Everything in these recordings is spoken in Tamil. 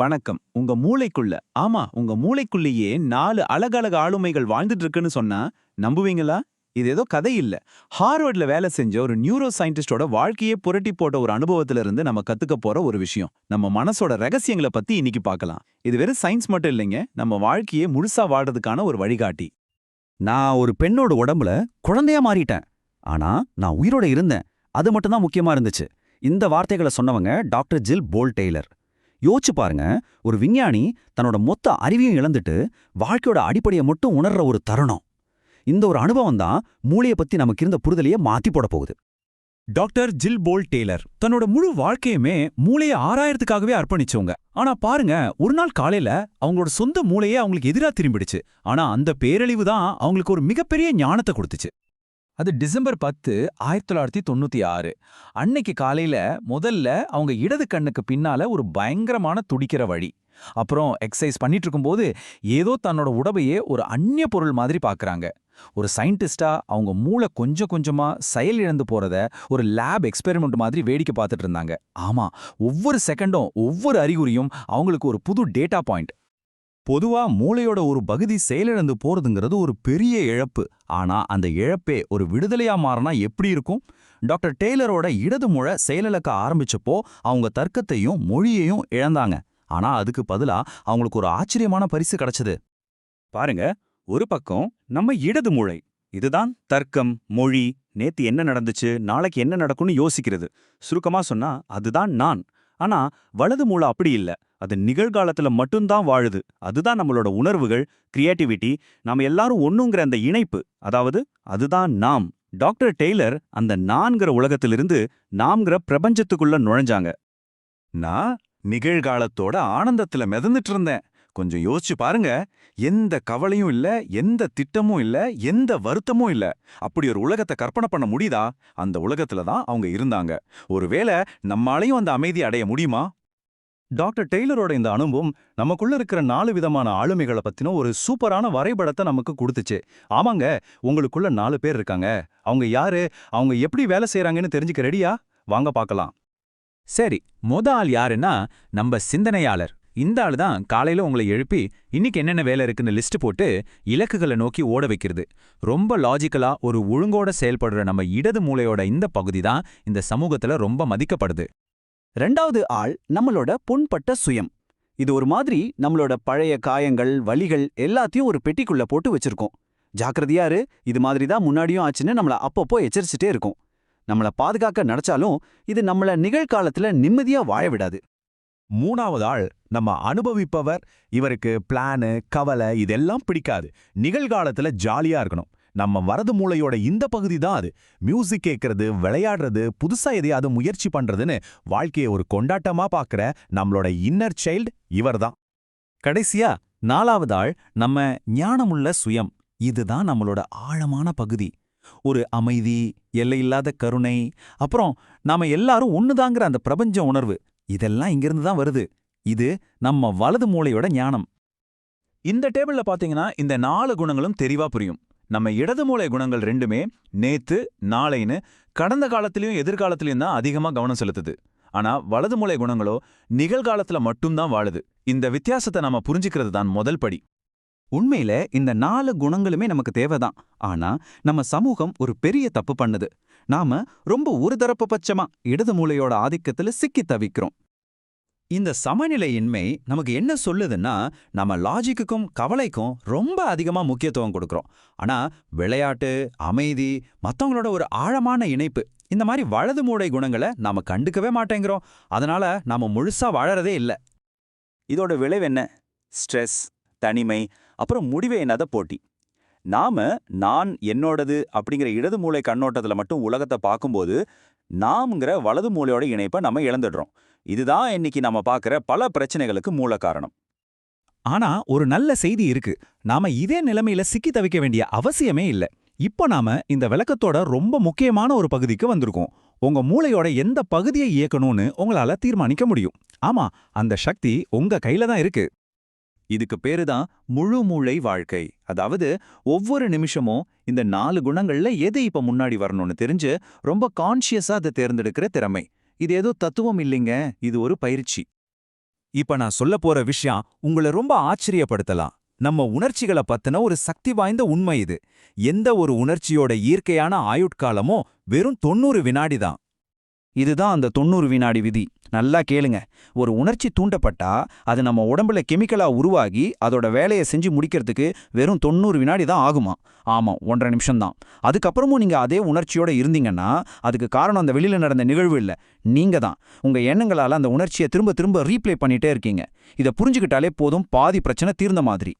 வணக்கம். உங்க மூளைக்குள்ள ஆமா உங்க மூளைக்குள்ளேயே நாலு அழகழக ஆளுமைகள் வாழ்ந்துட்டு இருக்குன்னு சொன்னா நம்புவீங்களா? இது ஏதோ கதை இல்ல. ஹார்வர்ட்ல வேலை செஞ்ச ஒரு நியூரோ சயின்டிஸ்டோட வாழ்க்கையே புரட்டி போட்ட ஒரு அனுபவத்துல இருந்து நம்ம கத்துக்க போற ஒரு விஷயம். நம்ம மனசோட ரகசியங்களை பத்தி இன்னைக்கு பார்க்கலாம். இது வெறும் சயின்ஸ் மட்டும் இல்லைங்க நம்ம வாழ்க்கையே முழுசா வாழ்றதுக்கான ஒரு வழிகாட்டி. நான் ஒரு பெண்ணோட உடம்புல குழந்தையா மாறிட்டேன். ஆனா நான் உயிரோட இருந்தேன். அது மட்டும்தான் முக்கியமா இருந்துச்சு. இந்த வார்த்தைகளை சொன்னவங்க டாக்டர் ஜில் போல் டெய்லர் யோசிச்சு பாருங்க. ஒரு விஞ்ஞானி தன்னோட மொத்த அறிவையும் இழந்துட்டு வாழ்க்கையோட அடிப்படையை மட்டும் உணர்ற ஒரு தருணம். இந்த ஒரு அனுபவம் தான் மூளைய பத்தி நமக்கு இருந்த புரிதலையே மாத்தி போட போகுது. டாக்டர் ஜில் போல் டெய்லர் தன்னோட முழு வாழ்க்கையுமே மூளையை ஆறாயிரத்துக்காகவே அர்ப்பணிச்சவங்க. ஆனா பாருங்க ஒரு நாள் காலையில அவங்களோட சொந்த மூளையே அவங்களுக்கு எதிரா திரும்பிடுச்சு. ஆனா அந்த பேரழிவு தான் அவங்களுக்கு ஒரு மிகப்பெரிய ஞானத்தை கொடுத்துச்சு. அது டிசம்பர் பத்து ஆயிரத்தி தொள்ளாயிரத்தி தொண்ணூத்தி ஆறு. அன்னைக்கு காலையில முதல்ல அவங்க இடது கண்ணுக்கு பின்னால ஒரு பயங்கரமான துடிக்கிற வழி. அப்புறம் எக்ஸசைஸ் பண்ணிட்டு இருக்கும்போது ஏதோ தன்னோட உடம்பையே ஒரு அந்நிய பொருள் மாதிரி பார்க்குறாங்க ஒரு சயின்டிஸ்டா அவங்க மூளை கொஞ்சம் கொஞ்சமா செயல் இழந்து போறத ஒரு லேப் எக்ஸ்பெரிமெண்ட் மாதிரி வேடிக்கை பார்த்துட்டு இருந்தாங்க. ஆமா ஒவ்வொரு செகண்டும் ஒவ்வொரு அறிகுறியும் அவங்களுக்கு ஒரு புது டேட்டா பாயிண்ட் பொதுவா மூளையோட ஒரு பகுதி செயலிழந்து போறதுங்கிறது ஒரு பெரிய இழப்பு. ஆனா அந்த இழப்பே ஒரு விடுதலையா மாறினா எப்படி இருக்கும்? டாக்டர் டெய்லரோட இடது முழ செயலிழக்க ஆரம்பிச்சப்போ அவங்க தர்க்கத்தையும் மொழியையும் இழந்தாங்க. ஆனா அதுக்கு பதிலா அவங்களுக்கு ஒரு ஆச்சரியமான பரிசு கிடைச்சது. பாருங்க ஒரு பக்கம் நம்ம இடது மூளை இதுதான் தர்க்கம் மொழி நேத்து என்ன நடந்துச்சு நாளைக்கு என்ன நடக்கும்னு யோசிக்கிறது. சுருக்கமா சொன்னா அதுதான் நான். ஆனா வலது மூளை அப்படி இல்ல. அது நிகழ்காலத்துல மட்டும்தான் வாழுது. அதுதான் நம்மளோட உணர்வுகள் கிரியேட்டிவிட்டி நாம எல்லாரும் ஒண்ணுங்கிற அந்த இணைப்பு. அதாவது அதுதான் நாம். டாக்டர் டெய்லர் அந்த நான்கிற உலகத்திலிருந்து நாம்ங்கிற பிரபஞ்சத்துக்குள்ள நுழைஞ்சாங்க. நான் நிகழ்காலத்தோட ஆனந்தத்துல மிதந்துட்டு இருந்தேன் கொஞ்சம் யோசிச்சு பாருங்க. எந்த கவலையும் இல்ல எந்த திட்டமும் இல்ல எந்த வருத்தமும் இல்ல. அப்படி ஒரு உலகத்தை கற்பனை பண்ண முடியுதா? அந்த உலகத்துல தான் அவங்க இருந்தாங்க. ஒருவேளை நம்மாலையும் அந்த அமைதி அடைய முடியுமா? டாக்டர் டெய்லரோட இந்த அனுபவம் நமக்குள்ள இருக்கிற நாலு விதமான ஆளுமைகளை பத்தின ஒரு சூப்பரான வரைபடத்தை நமக்கு கொடுத்துச்சு. ஆமாங்க உங்களுக்குள்ள நாலு பேர் இருக்காங்க. அவங்க யாரு? அவங்க எப்படி வேலை செய்றாங்கன்னு தெரிஞ்சுக்க ரெடியா? வாங்க பார்க்கலாம். சரி மொத ஆள் யாருன்னா நம்ம சிந்தனையாளர். இந்த ஆள் தான் காலையில உங்களை எழுப்பி இன்னைக்கு என்னென்ன வேலை இருக்குன்னு லிஸ்ட் போட்டு இலக்குகளை நோக்கி ஓட வைக்கிறது. ரொம்ப லாஜிக்கலா ஒரு ஒழுங்கோட செயல்படுற நம்ம இடது மூளையோட இந்த பகுதி தான் இந்த சமூகத்துல ரொம்ப மதிக்கப்படுது. ரெண்டாவது ஆள் நம்மளோட புண்பட்ட சுயம். இது ஒரு மாதிரி நம்மளோட பழைய காயங்கள் வலிகள் எல்லாத்தையும் ஒரு பெட்டிக்குள்ள போட்டு வச்சிருக்கோம். ஜாக்கிரதையாரு இது மாதிரி தான் முன்னாடியும் ஆச்சுன்னு நம்மள அப்பப்போ எச்சரிச்சுட்டே இருக்கும். நம்மள பாதுகாக்க நினைச்சாலும் இது நம்மள நிகழ்காலத்துல நிம்மதியா வாழ விடாது. மூணாவது ஆள் நம்ம அனுபவிப்பவர். இவருக்கு பிளானு கவலை இதெல்லாம் பிடிக்காது. நிகழ்காலத்துல ஜாலியா இருக்கணும். நம்ம வரது மூளையோட இந்த பகுதி தான் அது. மியூசிக் கேட்கறது விளையாடுறது புதுசா எதையாவது முயற்சி பண்றதுன்னு வாழ்க்கையை ஒரு கொண்டாட்டமா பார்க்குற நம்மளோட இன்னர் சைல்டு இவர்தான். கடைசியா நாலாவது ஆள் நம்ம ஞானமுள்ள சுயம். இதுதான் நம்மளோட ஆழமான பகுதி. ஒரு அமைதி எல்லையில்லாத கருணை அப்புறம் நாம எல்லாரும் ஒண்ணுதாங்கிற அந்த பிரபஞ்ச உணர்வு. இதெல்லாம் இங்கிருந்து தான் வருது. இது நம்ம வலது மூளையோட ஞானம். இந்த டேபிள்ல பாத்தீங்கன்னா இந்த நாலு குணங்களும் தெளிவா புரியும். நம்ம இடது மூளை குணங்கள் ரெண்டுமே நேத்து நாளைன்னு கடந்த காலத்திலையும் எதிர்காலத்திலையும் தான் அதிகமா கவனம் செலுத்துது. ஆனா வலது மூளை குணங்களோ நிகழ்காலத்துல மட்டும்தான் வாழுது. இந்த வித்தியாசத்தை நாம புரிஞ்சுக்கிறது தான் முதல் படி. உண்மையில இந்த நாலு குணங்களுமே நமக்கு தேவைதான். ஆனா நம்ம சமூகம் ஒரு பெரிய தப்பு பண்ணுது. நாம ரொம்ப ஒரு தரப்பு பட்சமா இடது மூளையோட ஆதிக்கத்துல சிக்கி தவிக்கிறோம். இந்த சமநிலையின்மை நமக்கு என்ன சொல்லுதுன்னா நம்ம லாஜிக்குக்கும் கவலைக்கும் ரொம்ப அதிகமா முக்கியத்துவம் கொடுக்கறோம். ஆனா விளையாட்டு அமைதி மத்தவங்களோட ஒரு ஆழமான இணைப்பு இந்த மாதிரி வலது மூளை குணங்களை நாம கண்டுக்கவே மாட்டேங்கிறோம். அதனால நாம முழுசா வாழறதே இல்ல. இதோட விளைவு என்ன? ஸ்ட்ரெஸ் தனிமை அப்புறம் முடிவே என்னாத போட்டி. நாம நான் என்னோடது அப்படிங்கிற இடது மூளை கண்ணோட்டத்துல மட்டும் உலகத்தை பார்க்கும்போது நாம்ங்கிற வலது மூளையோட இணைப்பை நம்ம இழந்துடுறோம். இதுதான் இன்னைக்கு நம்ம பார்க்குற பல பிரச்சனைகளுக்கு மூல காரணம். ஆனா ஒரு நல்ல செய்தி இருக்கு. நாம இதே நிலைமையில சிக்கி தவிக்க வேண்டிய அவசியமே இல்ல. இப்போ நாம இந்த விளக்கத்தோட ரொம்ப முக்கியமான ஒரு பகுதிக்கு வந்திருக்கோம். உங்க மூளையோட எந்த பகுதியை இயக்கணும்னு உங்களால தீர்மானிக்க முடியும். ஆமா அந்த சக்தி உங்க கையில தான் இருக்கு. இதுக்கு பேரு தான் முழு மூளை வாழ்க்கை. அதாவது ஒவ்வொரு நிமிஷமும் இந்த நாலு குணங்கள்ல எது இப்ப முன்னாடி வரணும்னு தெரிஞ்சு ரொம்ப கான்ஷியஸா அதை தேர்ந்தெடுக்கிற திறமை. இது ஏதோ தத்துவம் இல்லைங்க இது ஒரு பயிற்சி. இப்ப நான் சொல்ல போற விஷயம் உங்களை ரொம்ப ஆச்சரியப்படுத்தலாம். நம்ம உணர்ச்சிகளை பத்தின ஒரு சக்தி வாய்ந்த உண்மை இது. எந்த ஒரு உணர்ச்சியோட இயற்கையான ஆயுட்காலமோ வெறும் தொண்ணூறு வினாடி தான். இதுதான் அந்த தொண்ணூறு வினாடி விதி. நல்லா கேளுங்க. ஒரு உணர்ச்சி தூண்டப்பட்டா அது நம்ம உடம்புல கெமிக்கலா உருவாகி அதோட வேலையை செஞ்சு முடிக்கிறதுக்கு வெறும் தொண்ணூறு வினாடி தான் ஆகுமா? ஆமாம் ஒன்றரை நிமிஷம் தான் அதுக்கப்புறமும் நீங்க அதே உணர்ச்சியோட இருந்தீங்கன்னா அதுக்கு காரணம் அந்த வெளியில் நடந்த நிகழ்வு இல்ல. நீங்க தான். உங்க எண்ணங்களால அந்த உணர்ச்சியை திரும்ப திரும்ப ரீப்ளே பண்ணிட்டே இருக்கீங்க. இதை புரிஞ்சுக்கிட்டாலே போதும் பாதி பிரச்சனை தீர்ந்த மாதிரி.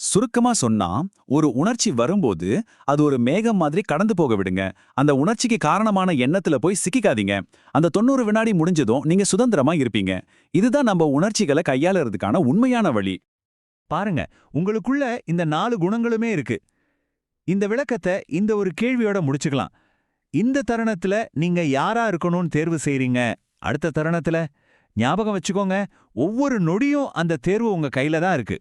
சுருக்கமா சொன்னா ஒரு உணர்ச்சி வரும்போது அது ஒரு மேகம் மாதிரி கடந்து போக விடுங்க. அந்த உணர்ச்சிக்கு காரணமான எண்ணத்துல போய் சிக்கிக்காதீங்க. அந்த தொண்ணூறு வினாடி முடிஞ்சதும் நீங்க சுதந்திரமா இருப்பீங்க. இதுதான் நம்ம உணர்ச்சிகளை கையாளுறதுக்கான உண்மையான வழி. பாருங்க உங்களுக்குள்ள இந்த நாலு குணங்களுமே இருக்கு. இந்த விளக்கத்தை இந்த ஒரு கேள்வியோட முடிச்சுக்கலாம். இந்த தருணத்துல நீங்க யாரா இருக்கணும்னு தேர்வு செய்றீங்க? அடுத்த தருணத்துல? ஞாபகம் வச்சுக்கோங்க ஒவ்வொரு நொடியும் அந்த தேர்வு உங்க கையில தான் இருக்கு.